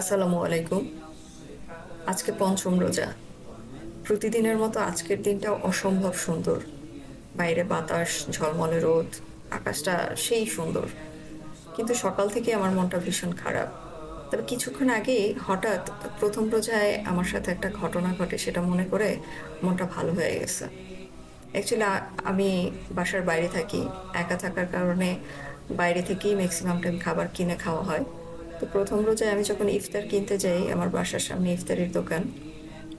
আসসালামু আলাইকুম। আজকে পঞ্চম রোজা। প্রতিদিনের মতো আজকের দিনটা অসম্ভব সুন্দর। বাইরে বাতাস, ঝলমলে রোদ, আকাশটা সেই সুন্দর। কিন্তু সকাল থেকে আমার মনটা ভীষণ খারাপ। তবে কিছুক্ষণ আগে হঠাৎ প্রথম রোজায় আমার সাথে একটা ঘটনা ঘটে, সেটা মনে করে মনটা ভালো হয়ে গেছে। অ্যাকচুয়ালি আমি বাসার বাইরে থাকি। একা থাকার কারণে বাইরে থেকেই ম্যাক্সিমাম টাইম খাবার কিনে খাওয়া হয়। তো প্রথম রোজায় আমি যখন ইফতার কিনতে যাই, আমার বাসার সামনে ইফতারের দোকান,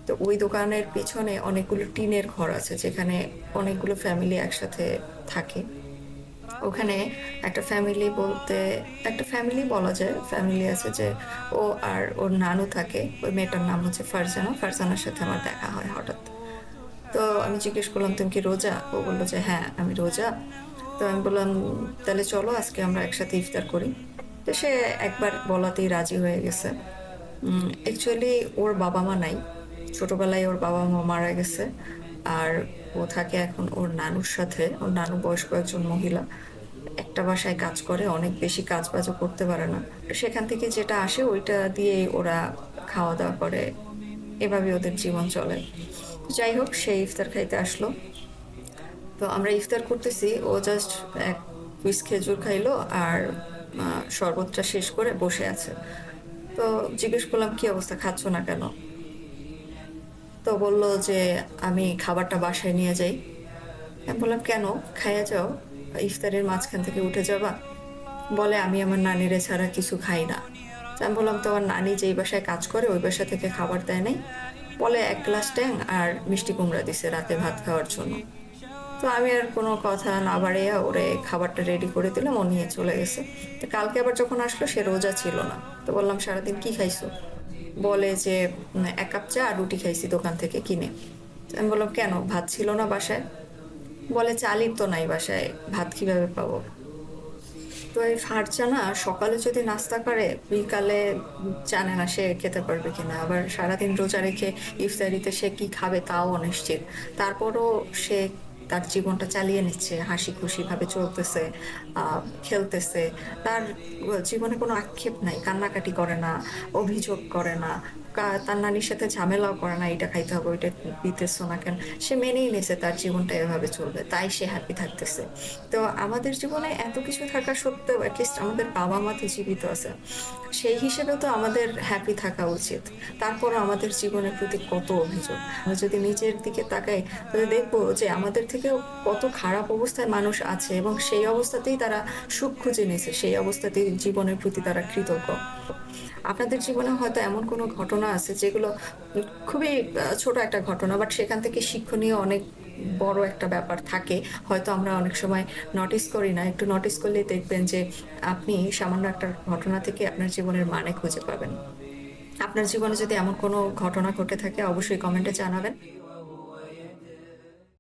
তো ওই দোকানের পিছনে অনেকগুলো টিনের ঘর আছে, যেখানে অনেকগুলো ফ্যামিলি একসাথে থাকে। ওখানে একটা ফ্যামিলি বলতে, একটা ফ্যামিলি বলা যায় ফ্যামিলি আছে যে ও আর ওর নানু থাকে, ওই মেয়েটার নাম হচ্ছে ফারজানা, ফারজানার সাথে আমার দেখা হয় হঠাৎ। তো আমি জিজ্ঞেস করলাম, তুমি কি রোজা? ও বলল যে হ্যাঁ আমি রোজা। তো আমি বললাম, তাহলে চলো, আজকে আমরা একসাথে ইফতার করি। তো সে একবার বলাতেই রাজি হয়ে গেছে। অ্যাকচুয়ালি ওর বাবা মা নাই। ছোটোবেলায় ওর বাবা মা মারা গেছে। আর ও থাকে এখন ওর নানুর সাথে। ওর নানু বয়স্ক একজন মহিলা। একটা বাসায় কাজ করে, অনেক বেশি কাজ বাজও করতে পারে না। সেখান থেকে যেটা আসে ওইটা দিয়ে ওরা খাওয়া দাওয়া করে। এভাবে ওদের জীবন চলে। যাই হোক, সে ইফতার খাইতে আসলো। তো আমরা ইফতার করতেছি। ও জাস্ট এক পিস খেজুর খাইলো আর শরবতটা শেষ করে বসে আছে। তো জিজ্ঞেস করলাম, কি অবস্থা? খাচ্ছ না কেন? তো বলল যে, আমি খাবারটা বাসায় নিয়ে যাই। আমি বললাম, কেন? খাইয়া যাও। ইফতারের মাঝখান থেকে উঠে যাবা। বলে, আমি আমার নানিরে ছাড়া কিছু খাই না। আমি বললাম, তোমার নানি যেই বাসায় কাজ করে, ওই বাসা থেকে খাবার দেয় নাই? বলে, এক গ্লাস ট্যাং আর মিষ্টি কুমড়া দিছে রাতে ভাত খাওয়ার জন্য। তো আমি আর কোনো কথা না বাড়িয়ে ওরে খাবারটা রেডি করে দিলাম, ও নিয়ে চলে গেছে। তো কালকে আবার যখন আসলো, সে রোজা ছিল না। তো বললাম, সারাদিন কি খাইছো? বলে যে এক কাপ চা আর রুটি খাইছি দোকান থেকে কিনে। আমি বললাম, কেন? ভাত ছিল না বাসায়? বলে, চালির তো নাই বাসায়, ভাত কীভাবে পাবো? তো এই ফারচা না, সকালে যদি নাস্তা করে, বিকালে জানে না, সে খেতে পারবে কিনা? আবার সারাদিন রোজা রেখে ইফতারিতে সে কি খাবে তাও অনিশ্চিত। তারপরও সে তার জীবনটা চালিয়ে নিচ্ছে, হাসি খুশিভাবে চলতেছে খেলতেছে। তার জীবনে কোনো আক্ষেপ নাই, কান্নাকাটি করে না, অভিযোগ করে না। তার নানির সাথে ঝামেলাও করে না এটা খাইতে হবে, ওইটা দিতেছ না কেন? সে মেনেই নিয়েছে তার জীবনটা এভাবে চলবে, তাই সে হ্যাপি থাকতেছে। তো আমাদের জীবনে এত কিছু থাকা সত্ত্বেও অ্যাটলিস্ট আমাদের বাবা মা তো জীবিত আছে। সেই হিসেবে তো আমাদের হ্যাপি থাকা উচিত। তারপরও আমাদের জীবনের প্রতি কত অভিযোগ। আমরা যদি নিজের দিকে তাকাই, তাহলে দেখব যে আমাদের থেকেও কত খারাপ অবস্থায় মানুষ আছে এবং সেই অবস্থাতেই তারা সুখ খুঁজে নিয়েছে, সেই অবস্থাতেই জীবনের প্রতি তারা কৃতজ্ঞ। আপনাদের জীবনে হয়তো এমন কোনো ঘটনা আছে যেগুলো খুবই ছোট একটা ঘটনা বাট সেখান থেকে শিক্ষণীয় অনেক বড় একটা ব্যাপার থাকে। হয়তো আমরা অনেক সময় নোটিস করি না। একটু নোটিস করলেই দেখবেন যে আপনি সামান্য একটা ঘটনা থেকে আপনার জীবনের মানে খুঁজে পাবেন। আপনার জীবনে যদি এমন কোনো ঘটনা ঘটে থাকে, অবশ্যই কমেন্টে জানাবেন।